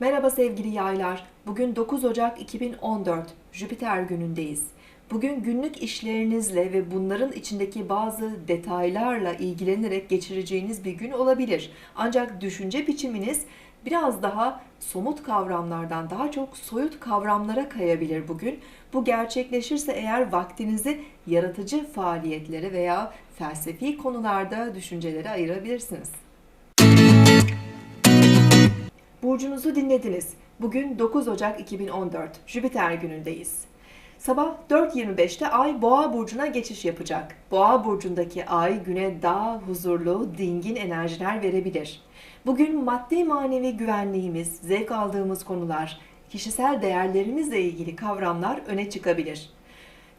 Merhaba sevgili yaylar. Bugün 9 Ocak 2014 Jüpiter günündeyiz. Bugün günlük işlerinizle ve bunların içindeki bazı detaylarla ilgilenerek geçireceğiniz bir gün olabilir. Ancak düşünce biçiminiz biraz daha somut kavramlardan daha çok soyut kavramlara kayabilir bugün. Bu gerçekleşirse eğer vaktinizi yaratıcı faaliyetlere veya felsefi konularda düşüncelere ayırabilirsiniz. Burcunuzu dinlediniz. Bugün 9 Ocak 2014 Jüpiter günündeyiz. Sabah 4.25'te Ay Boğa burcuna geçiş yapacak. Boğa burcundaki Ay güne daha huzurlu, dingin enerjiler verebilir. Bugün maddi manevi güvenliğimiz, zevk aldığımız konular, kişisel değerlerimizle ilgili kavramlar öne çıkabilir.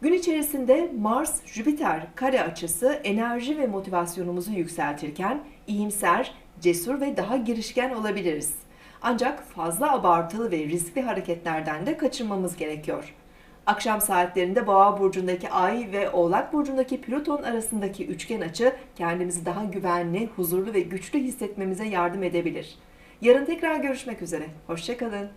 Gün içerisinde Mars-Jüpiter kare açısı enerji ve motivasyonumuzu yükseltirken iyimser, cesur ve daha girişken olabiliriz. Ancak fazla abartılı ve riskli hareketlerden de kaçınmamız gerekiyor. Akşam saatlerinde Boğa burcundaki Ay ve Oğlak burcundaki Plüton arasındaki üçgen açı kendimizi daha güvenli, huzurlu ve güçlü hissetmemize yardım edebilir. Yarın tekrar görüşmek üzere. Hoşçakalın.